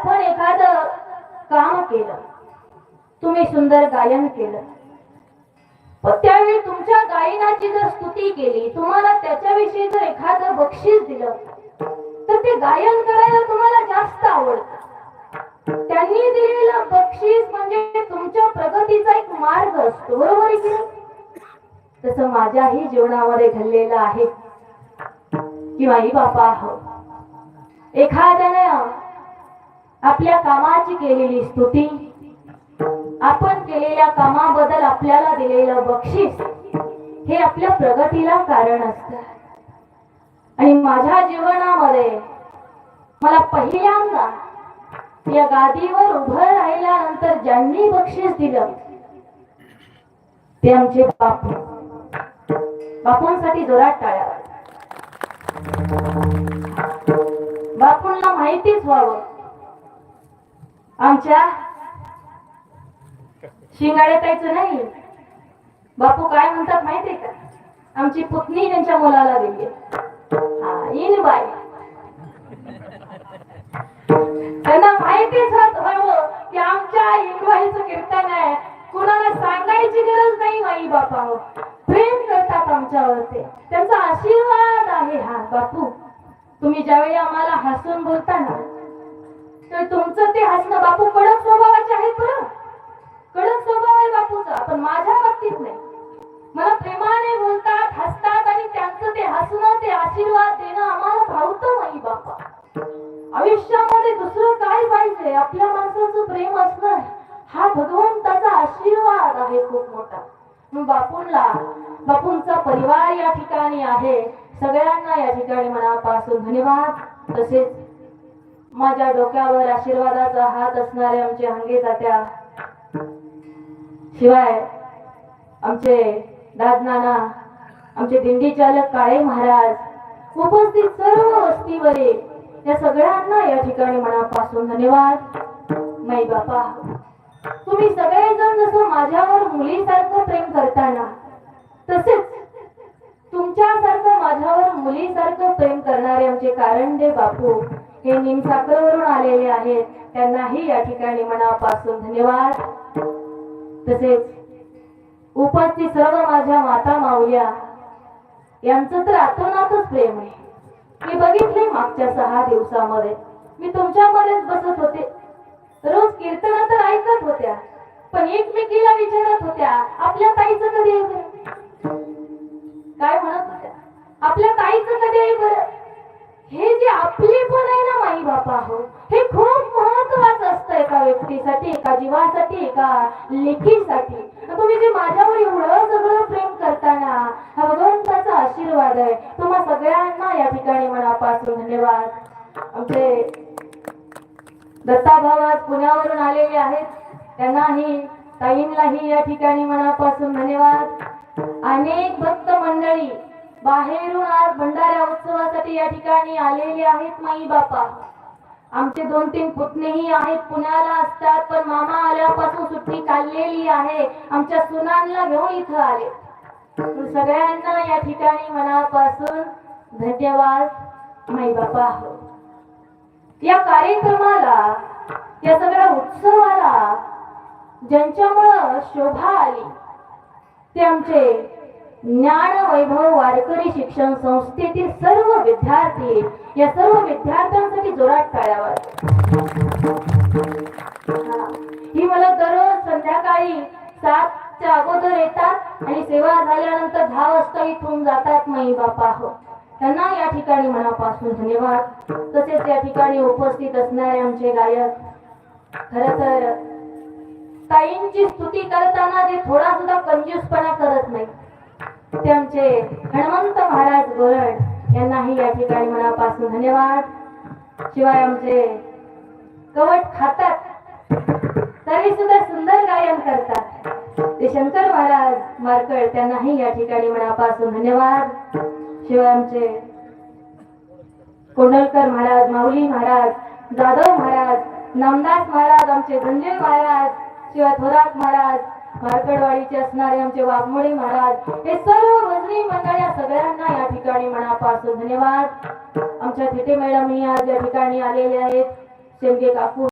आपण एखादं काम केलं तुम्ही सुंदर गायन केलं त्यावेळी तुमच्या गायनाची जर स्तुती केली तुम्हाला त्याच्याविषयी जर एखादं बक्षीस दिलं तर ते गायन करायला तुम्हाला जास्त आवडतं. त्यांनी दिलेलं बक्षीस म्हणजे तुमच्या प्रगतीचा एक मार्ग असतो बरोबर आहे की तसं माझ्याही जीवनामध्ये घडलेलं आहे. की आई बापा हो. एखाद्याने आपल्या कामाची केलेली स्तुती. आपण केलेल्या कामाबद्दल आपल्याला दिलेलं बक्षीस हे आपल्या प्रगतीला कारण असत. आणि माझ्या जीवनामध्ये मला पहिल्यांदा या गादीवर उभं राहिल्यानंतर ज्यांनी बक्षीस दिलं ते आमचे बापू. बापूंसाठी जोरात टाळ्या. बापूंना माहितीच व्हावं. आमच्या शिंगाड्यातायचं नाही. बापू काय म्हणतात माहितीये का? आमची पुतणी त्यांच्या मुलाला दिली येईल बाई. त्यांना माहितीच होत हवं की आमच्या इनबाईचं कीर्तन आहे. कुणाला सांगायची गरज नाही आई बापा. हो प्रेम करतात आमच्यावर ते त्यांचा आशीर्वाद आहे हा बापू. तुम्ही ज्यावेळी आम्हाला हसून बोलता ना तर तुमचं ते हसणं बापू कडक स्वभावाचे आहेत बरं. कडक स्वभाव आहे बापूचा पण माझ्या बाबतीत नाही. मला प्रेमाने बोलतात हसतात आणि त्यांचं ते हसणं ते आशीर्वाद देणं आम्हाला भावतं नाही बापा. आयुष्यामध्ये दुसरं काय पाहिजे आपल्या माणसाचं प्रेम असणं हा भगवंताचा आशीर्वाद आहे खूप मोठा. मग बापूंला बापूंचा परिवार या ठिकाणी आहे. सगळ्यांना या ठिकाणी मनापासून धन्यवाद. तसेच माझ्या डोक्यावर आशीर्वादाचा हात असणारे आमचे हंगे जात्या शिवाय आमचे दादनाना आमचे दिंडी चालक काळे महाराज उपस्थित सर्व वस्तीवरील त्या सगळ्यांना या ठिकाणी मनापासून धन्यवाद. नाही बापा तुम्ही सगळेजण जसं माझ्यावर मुलीसारखं प्रेम करताना तसेच तुमच्यासारखं माझ्यावर मुलीसारखं प्रेम करणारे आमचे कारंडे बापू हे निमसाकरवरून आलेले आहेत. त्यांनाही या ठिकाणी मनापासून धन्यवाद. तसेच उपस्थित सर्व माझ्या माता माऊल्या यांचं तर आतोनातच प्रेम आहे. मी बघितले मागच्या सहा दिवसामध्ये. मी तुमच्यामध्येच बसत होते. रोज कीर्तन तर ऐकत होत्या पण एकमेकीला विचारत होत्या आपल्या ताईचं कधी आहे काय म्हणत होत्या आपल्या ताईचं कधी आहे बरं? हे जे आपले पण आहे ना माई बापा हो हे खूप महत्वाचं असतं एका व्यक्तीसाठी एका जीवासाठी एका लेखीसाठी. तुम्ही जे माझ्यावर एवढं सगळं प्रेम करताना हा भगवंताचा आशीर्वाद आहे. तुम्हा सगळ्यांना या ठिकाणी मनापासून धन्यवाद. आमचे दत्ता भावात पुण्यावरून आलेले आहेत. त्यांनाही ताईंलाही या ठिकाणी मनापासून धन्यवाद. अनेक भक्त मंडळी बाहेरून आज भंडाऱ्या उत्सवासाठी या ठिकाणी आलेले आहेत माई बापा. आमचे दोन तीन पुतणेही आहेत पुण्याला असतात पण मामा आल्यापासून सुट्टी काढलेली आहे. आमच्या सुनांना घेऊन इथं आले. सगळ्यांना या ठिकाणी मनापासून धन्यवाद माई बापा. या कार्यक्रमाला या सगळ्या उत्सवाला ज्यांच्यामुळं शोभा आली ते आमचे ज्ञान वैभव वारकरी शिक्षण संस्थेतील सर्व विद्यार्थी या सर्व विद्यार्थ्यांसाठी जोरात टाळ्यावर. ही. मला दररोज संध्याकाळी सातच्या अगोदर येतात आणि सेवा झाल्यानंतर दहा वाजता इथून जातात नाही बापा. हो. त्यांना या ठिकाणी मनापासून धन्यवाद. तसेच या ठिकाणी उपस्थित असणारे आमचे गायक. खर तर ताईंची स्तुती करताना ते थोडा सुद्धा कंजूसपणा करत नाही. ते आमचे हनुमंत महाराज गोरड यांनाही या ठिकाणी मनापासून धन्यवाद. शिवाय आमचे कवट खातात तरी सुद्धा सुंदर गायन करतात. ते शंकर महाराज मारकळ त्यांनाही या ठिकाणी मनापासून धन्यवाद. शिवाय आमचे कोंडलकर महाराज माऊली महाराज जाधव महाराज नामदास महाराज आमचे धनजय महाराज शिवाय थोरात महाराज मार्कडवाडीचे असणारे आमचे वाघमोळे महाराज हे सर्व भजनी मंडळ या सगळ्यांना या ठिकाणी मनापासून धन्यवाद. आमच्या थिटे मॅडम ही आज या ठिकाणी आलेले आहेत. शेवगे काकू